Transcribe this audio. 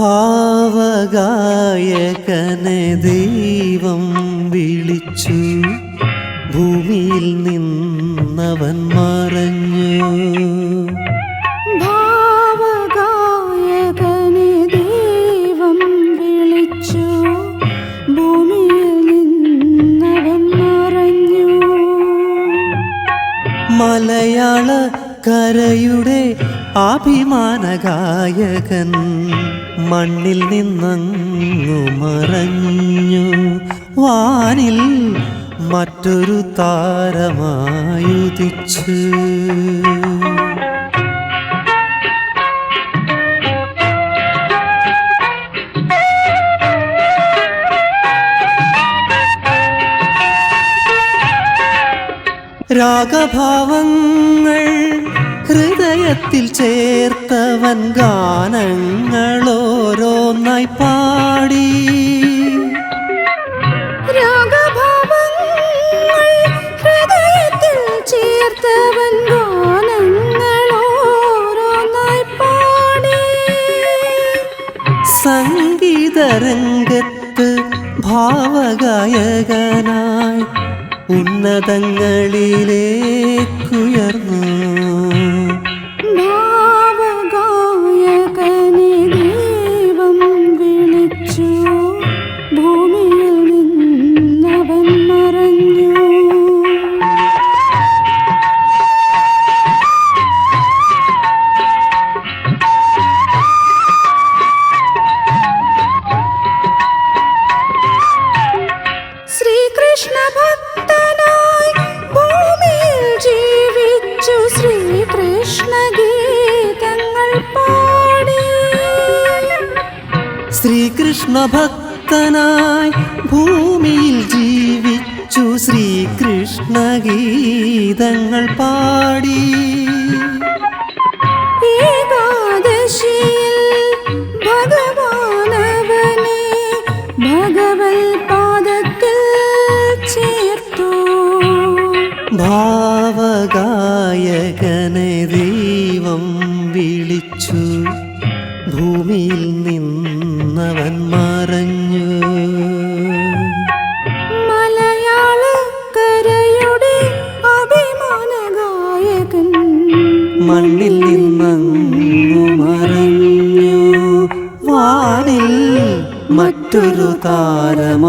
ഭാവഗായകനെ ദൈവം വിളിച്ചു. ഭൂമിയിൽ നിന്നവൻ മറഞ്ഞു. ദൈവം വിളിച്ചു. ഭൂമിയിൽ നിന്നവൻ മറഞ്ഞു. മലയാള കരയുടെ അഭിമാന ഗായകൻ മണ്ണിൽ നിന്നങ്ങു മറഞ്ഞു. വാനിൽ മറ്റൊരു താരമായുദിച്ചു. രാഗഭാവങ്ങൾ ഹൃദയത്തിൽ ചേർത്തവൻ ഗാനങ്ങളോരോന്നായി പാടി. ചേർത്തവൻ പാടി. സംഗീതരംഗത്ത് ഭാവഗായകനായി ഉന്നതങ്ങളിലേക്കുയർന്നു ശ്രീകൃഷ്ണ ഭക്തനായി ഭൂമിയിൽ ജീവിച്ചു ശ്രീകൃഷ്ണ ഗീതങ്ങൾ പാടി. ഏകാദശിയിൽ ഭഗവാനവനെ ഭഗവൽ പാദത്തിൽ ചേർത്തു. ഭാവഗായകനെ ദൈവം വിളിച്ചു. ഭൂമിയിൽ നിന്നവൻ മറഞ്ഞു. മലയാളക്കരയുടെ അഭിമാന ഗായകൻ. മണ്ണിൽ നിന്നു മറഞ്ഞു. വാനിൽ മറ്റൊരു താരമായുദിച്ചു.